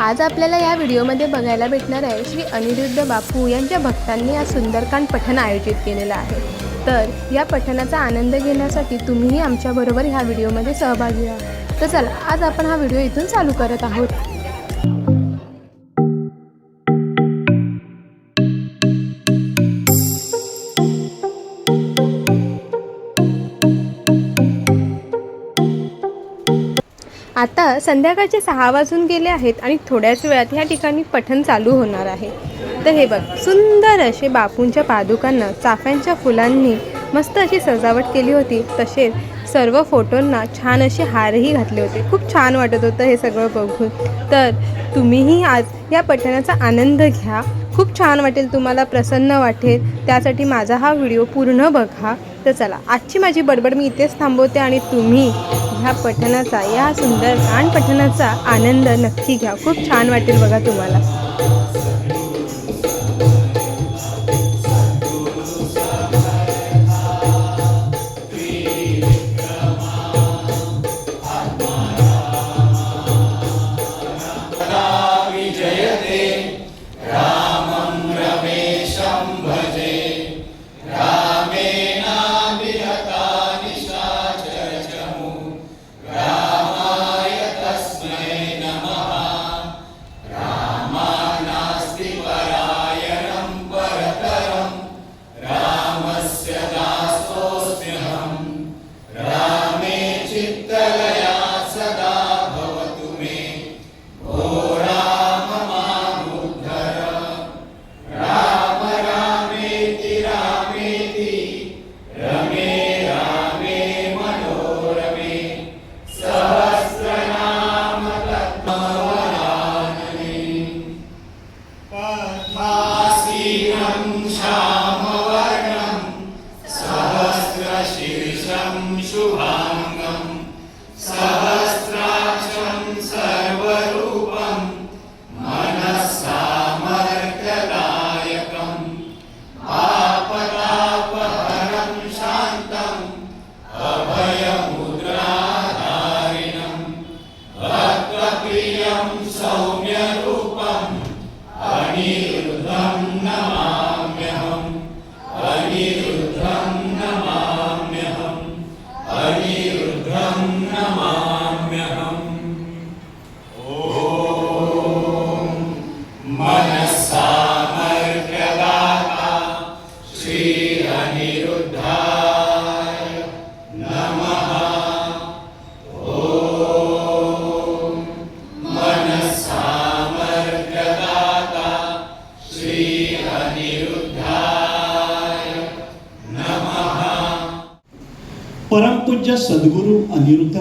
आज आपल्याला या व्हिडिओमध्ये बघायला भेटणार आहे श्री अनिरुद्ध बापू यांच्या भक्तांनी आज सुंदरकांड पठण आयोजित केलेलं आहे. तर या पठणाचा आनंद घेण्यासाठी तुम्हीही आमच्याबरोबर ह्या व्हिडिओमध्ये सहभागी व्हा. तर चला आज आपण हा व्हिडिओ इथून चालू करत आहोत. आता संध्याकाळचे सहा वाजून गेले आहेत आणि थोड्याच वेळात ह्या ठिकाणी पठण चालू होणार आहे. तर हे बघ सुंदर असे बापूंच्या पादुकांना चाफ्यांच्या फुलांनी मस्त अशी सजावट केली होती. तसेच सर्व फोटोंना छान असे हारही घातले होते. खूप छान वाटत होतं हे सगळं बघून. तर तुम्हीही आज या पठणाचा आनंद घ्या. खूप छान वाटेल तुम्हाला प्रसन्न वाटेल. त्यासाठी माझा हा व्हिडिओ पूर्ण बघा. तर चला आजची माझी बडबड मी इथेच थांबवते आणि तुम्ही ह्या पठणाचा या सुंदर कान पठणाचा आनंद नक्की घ्या. खूप छान वाटेल बघा तुम्हाला.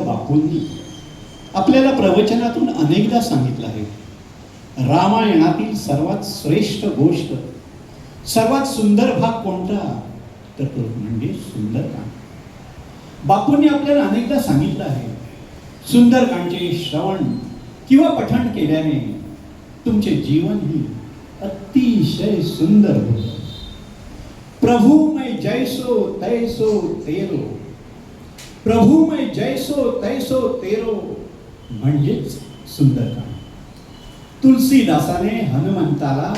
बापूंनी आपल्याला प्रवचनातून अनेकदा सांगितलं आहे. रामायणातील सर्वात श्रेष्ठ गोष्ट सर्वात सुंदर भाग कोणता? तर तो म्हणजे सुंदरकांड बापूंनी आपल्याला अनेकदा सांगितलं आहे सुंदरकांडचे श्रवण किंवा पठण केल्याने तुमचे जीवन ही अतिशय सुंदर होतं प्रभु मै जैसो तैसो तेरो. प्रभू मै जैसो तैसो तेरो म्हणजेच सुंदरकांड तुलसीदासाने हनुमंताला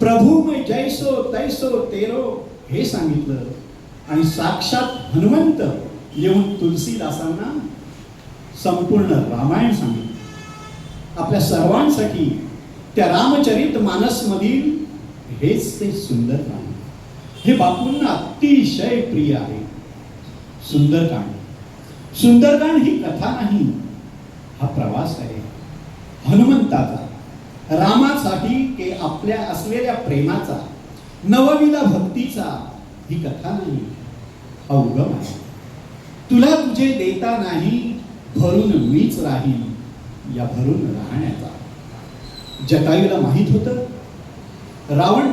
प्रभू मै जैसो तैसो तेरो हे सांगितलं आणि साक्षात हनुमंत येऊन तुलसीदासांना संपूर्ण रामायण सांगितलं. आपल्या सर्वांसाठी त्या रामचरित मानसमधील हेच ते सुंदर राम हे बापूंना अतिशय प्रिय आहे. सुंदरकांड. सुंदरकांड ही कथा नाही. हा प्रवास आहे. हनुमंताचा. रामासाठी के आपल्या असलेल्या प्रेमाचा नवविधा भक्तीचा ही कथा नाही. हा उगम आहे. तुला तुझे देता नाही भरून मीच राहील या भरून राहण्याचा. जटायूला माहीत होतं. रावण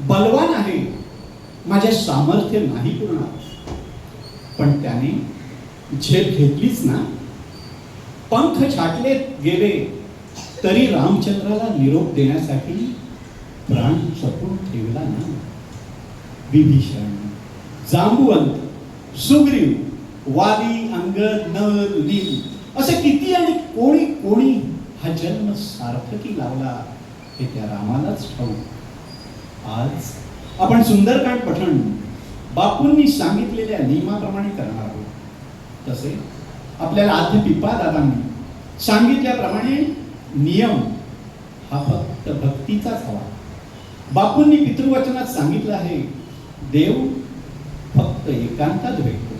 बलवान आहे. माझे सामर्थ्य नाही पुरणार पण त्याने झेप घेतलीच ना. पंख छाटले गेले तरी रामचंद्राला निरोप देण्यासाठी प्राण जपून ठेवला ना. विभीषण जांबुवंत सुग्रीव वाली अंगद नर नील असे किती आणि कोणी कोणी हा जन्म सार्थकी लावला हे त्या रामालाच ठाऊ आज आपण सुंदरकांड पठण बापूंनी सांगितलेल्या नियमाप्रमाणे करणार आहोत. तसे आपल्याला आद्य पिपा दादांनी सांगितल्याप्रमाणे नियम हा फक्त भक्तीचाच हवा. बापूंनी पितृवचनात सांगितलं आहे देव फक्त एकांतात भेटतो.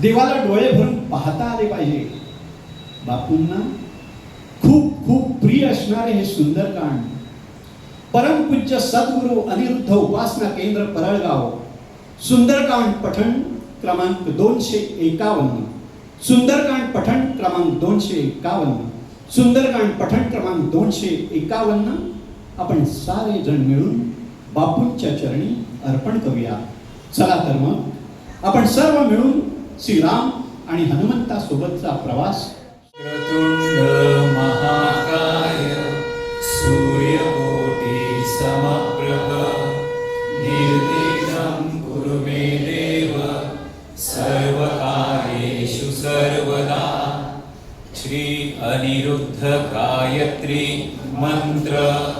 देवाला डोळे भरून पाहता आले पाहिजे. बापूंना खूप खूप प्रिय असणारे हे सुंदरकांड. परमपूज्य सद्गुरू अनिरुद्ध उपासना केंद्र परळगाव सुंदरकांड पठण क्रमांक दोनशे एकावन्न. सुंदरकांड पठण क्रमांक दोनशे एकावन्न. सुंदरकांड पठण क्रमांक दोनशे एकावन्न. आपण सारे जण मिळून बापूंच्या चरणी अर्पण करूया. चला तर मग आपण सर्व मिळून श्रीराम आणि हनुमंतासोबतचा प्रवास. mantra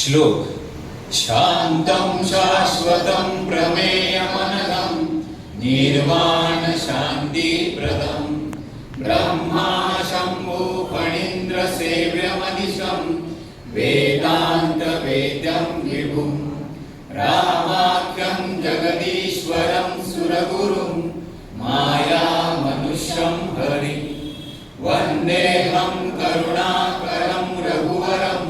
श्लोक शान्तं शाश्वतं प्रमेयमनघं निर्वाणशान्तिप्रदं ब्रह्मा शम्भो फणीन्द्रसेव्यमनिशं वेदान्तवेद्यं विभुं रामाख्यं जगदीश्वरं सुरगुरुं मायामनुष्यं हरि वन्देऽहं करुणाकरं रघुवरं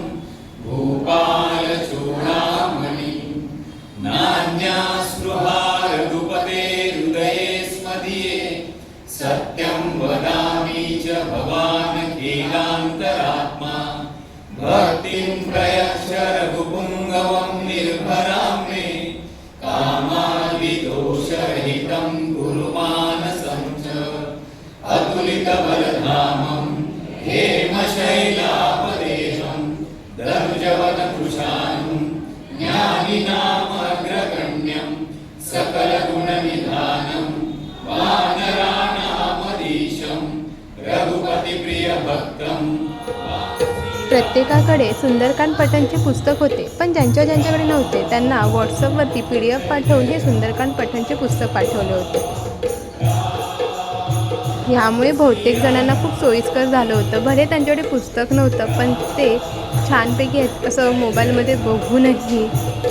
भूपालचूडामणि नान्या स्पृहा रघुपते हृदये स्मदीये सत्यं वदामि च भवान् कीलान्तरात्मा। भक्तिं प्रयच्छ रघुपुङ्गवं निर्भरां मे कामादिदोषरहितं कुरु मानसं च अतुलितबलधामं हेमशैलापदेशं दनुजवनकृशानुं ज्ञानिनामग्रगण्यं। सकलगुणनिधानं। वानराणामधीशं रघुपतिप्रियभक्तम् प्रत्येकाकडे सुंदरकांड पठणचे पुस्तक होते पण ज्यांच्या ज्यांच्याकडे नव्हते त्यांना व्हॉट्सअपवरती पी डी एफ पाठवून हे सुंदरकांड पठणचे पुस्तक पाठवले होते. ह्यामुळे बहुतेक जणांना खूप सोयीस्कर झालं होतं. भले त्यांच्याकडे पुस्तक नव्हतं पण ते छानपैकी असं मोबाईलमध्ये बघूनही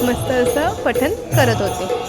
मस्त असं पठन करत होते.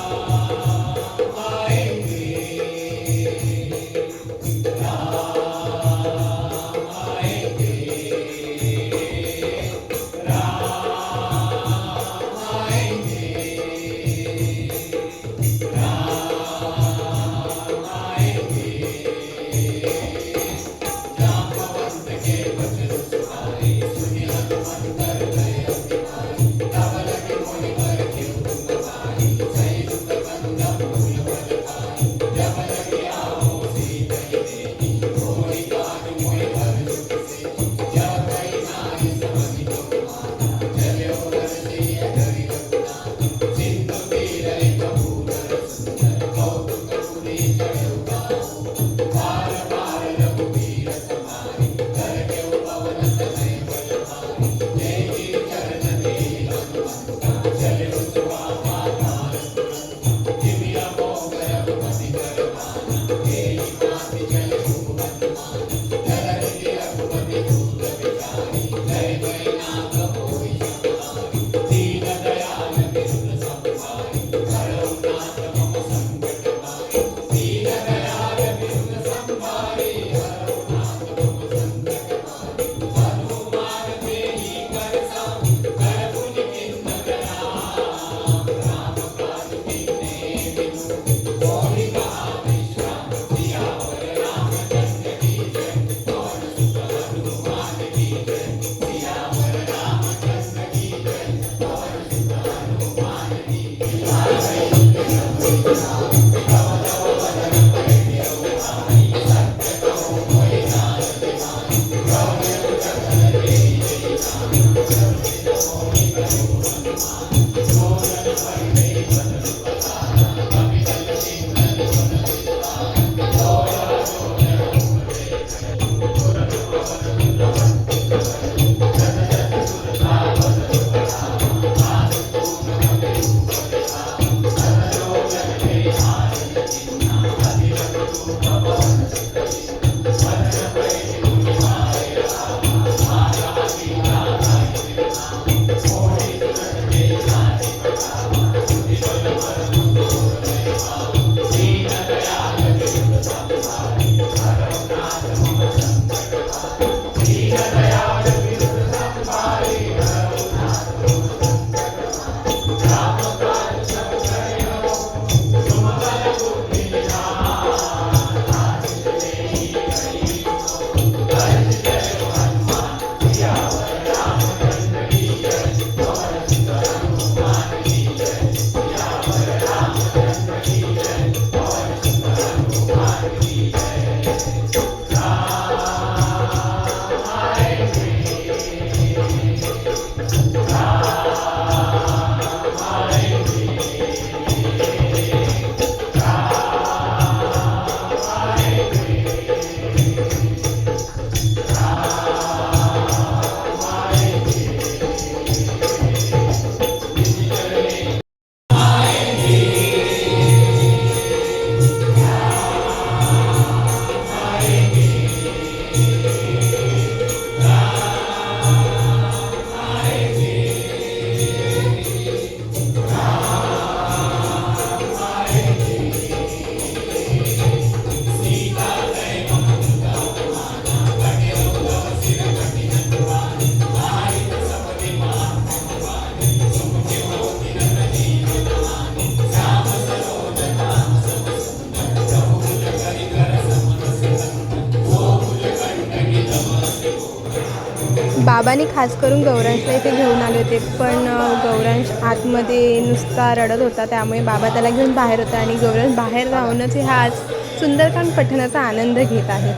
खास करून गौरांशला इथे घेऊन आले होते. पण गौरांश आतमध्ये नुसता रडत होता. त्यामुळे बाबा त्याला घेऊन बाहेर होता आणि गौरांश बाहेर राहूनच हा आज सुंदरकांड पठणाचा आनंद घेत आहे.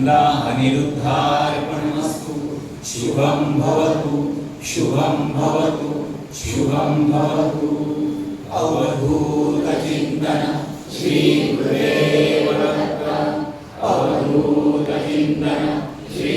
श्री नंदा अनिरुद्धार्पणमस्तु शुभं भवतु शुभं भवतु शुभं भवतु अवधूतचिन्तन श्री गुरुदेव दत्त अवधूतचिन्तन श्री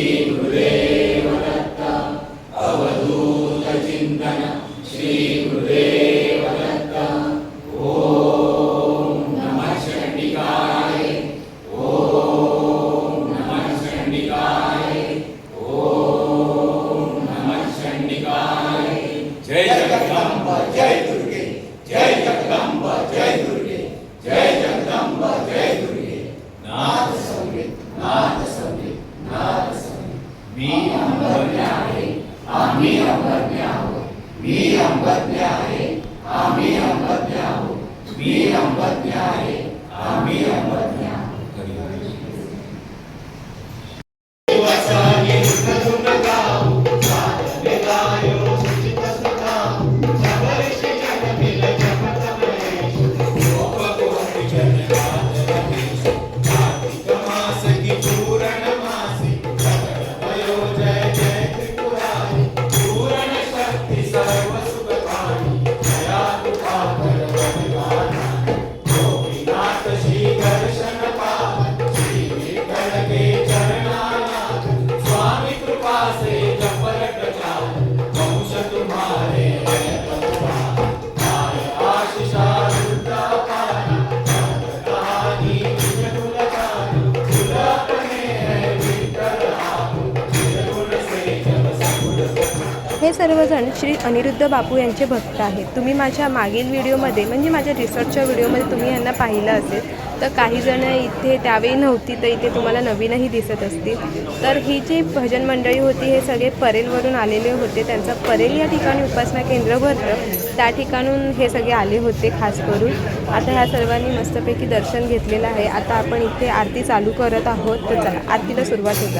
सर्वजण श्री अनिरुद्ध बापू यांचे भक्त आहेत. तुम्ही माझ्या मागील व्हिडिओमध्ये म्हणजे माझ्या रिसर्चच्या व्हिडिओमध्ये तुम्ही यांना पाहिलं असेल तर काही जण इथे त्यावेळी नव्हती तर इथे तुम्हाला नवीनही दिसत असतील. तर ही जी भजन मंडळी होती हे सगळे परेलवरून आलेले होते. त्यांचं परेल या ठिकाणी उपासना केंद्र भरतं त्या ठिकाणून हे सगळे आले होते खास करून. आता ह्या सर्वांनी मस्तपैकी दर्शन घेतलेलं आहे. आता आपण इथे आरती चालू करत आहोत. तर चला आरतीला सुरुवात होत.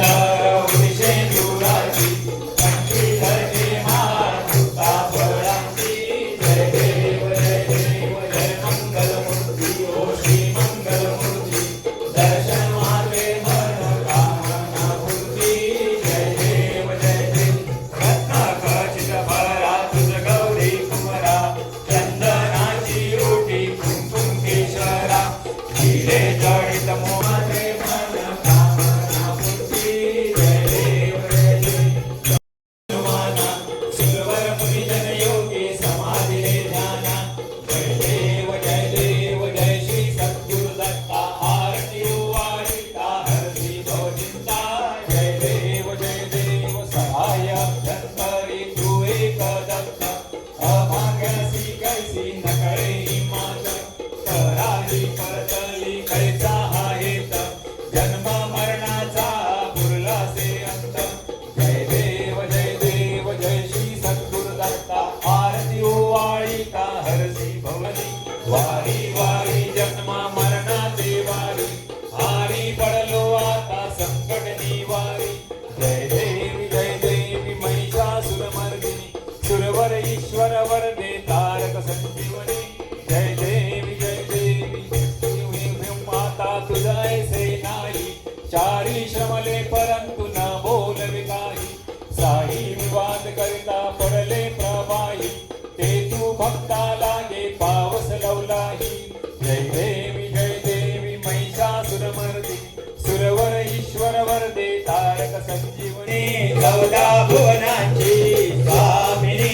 सुरमर्दे सुरवर ईश्वर वरदे तारक संजीवनी चौदा भुवनाची स्वामिनी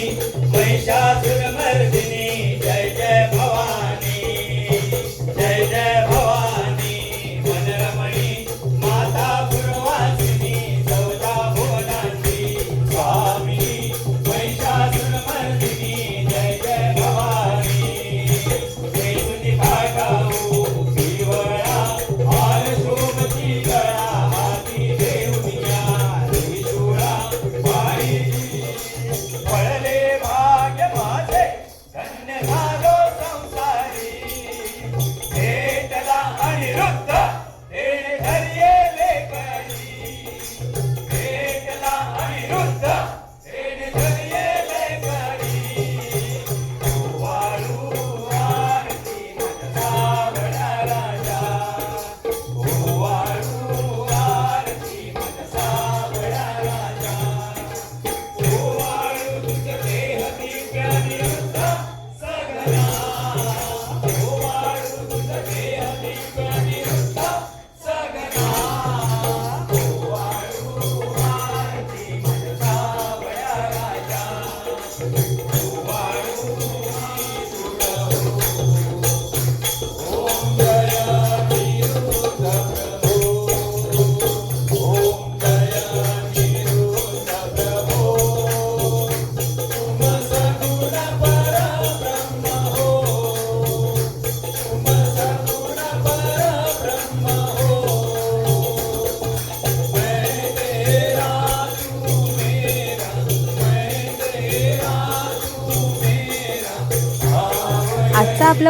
महिषासुर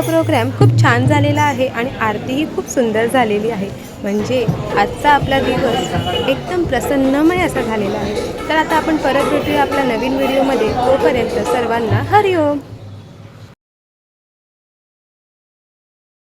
आजचा प्रोग्राम खूप छान झालेला आहे आणि आरतीही खूप सुंदर झालेली आहे. म्हणजे आजचा आपला दिवस एकदम प्रसन्नमय असा झालेला आहे. तर आता आपण परत भेटूया आपल्या नवीन व्हिडिओमध्ये तोपर्यंत सर्वांना हरिओम.